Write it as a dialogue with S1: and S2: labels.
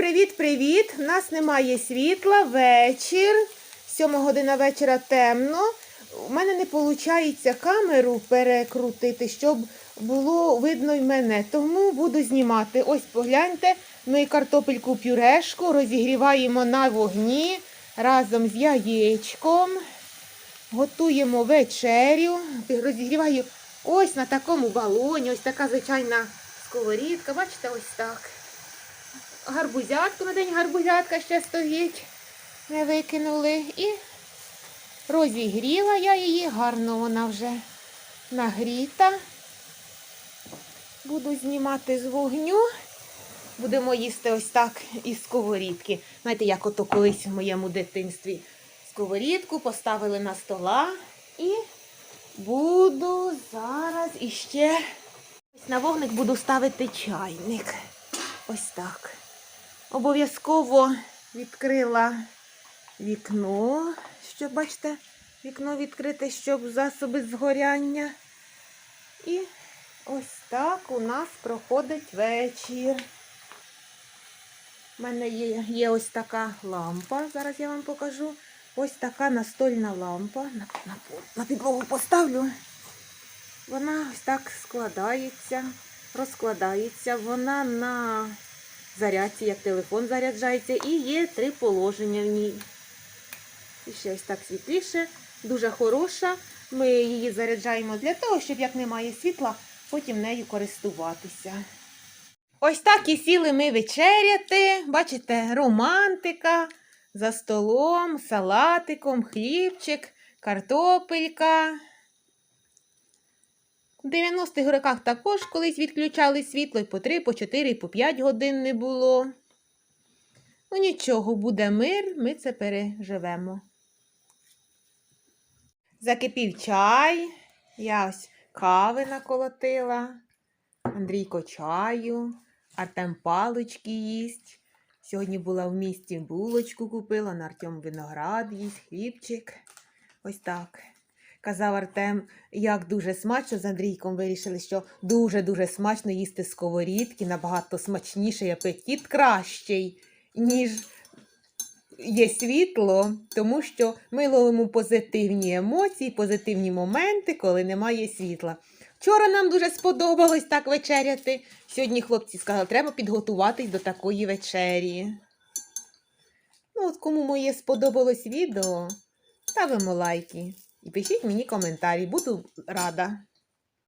S1: привіт-привіт! У нас немає світла, вечір. Сьома година вечора темно. У мене не виходить камеру перекрутити, щоб було видно й мене. Тому буду знімати. Ось погляньте, ми картопельку пюрешку розігріваємо на вогні разом з яєчком. Готуємо вечерю. Розігріваю ось на такому балоні. Ось така звичайна сковорідка. Бачите, ось так. Гарбузятку на день гарбузятка ще стоїть. Не викинули. І розігріла я її, гарно вона вже нагріта. Буду знімати з вогню. Будемо їсти ось так із сковорідки. Знаєте, як ото колись в моєму дитинстві сковорідку поставили на стола і буду зараз іще на вогник буду ставити чайник. Ось так. Обов'язково відкрила вікно, щоб, бачите, вікно відкрите, щоб засоби згоряння. І ось так у нас проходить вечір. У мене є, є ось така лампа, зараз я вам покажу. Ось така настольна лампа. На, на, на підлогу поставлю. Вона ось так складається, розкладається. Вона на зарядці, як телефон заряджається, і є три положення в ній. І ще ось так світліше, дуже хороша. Ми її заряджаємо для того, щоб як немає світла, потім нею користуватися. Ось так і сіли ми вечеряти. Бачите, романтика за столом, салатиком, хлібчик, картопелька. В 90-х роках також колись відключали світло і по 3, по 4, і по 5 годин не було. Ну нічого, буде мир, ми це переживемо. Закипів чай, я ось кави наколотила, Андрійко чаю, Артем палички їсть. Сьогодні була в місті булочку купила, на Артем виноград їсть, хлібчик. Ось так. Казав Артем, як дуже смачно з Андрійком вирішили, що дуже-дуже смачно їсти сковорідки, набагато смачніший апетит кращий, ніж є світло, тому що ми ловимо позитивні емоції, позитивні моменти, коли немає світла. Вчора нам дуже сподобалось так вечеряти. Сьогодні хлопці сказали, треба підготуватись до такої вечері. Ну, от кому моє сподобалось відео, ставимо лайки і пишіть мені коментарі, буду рада.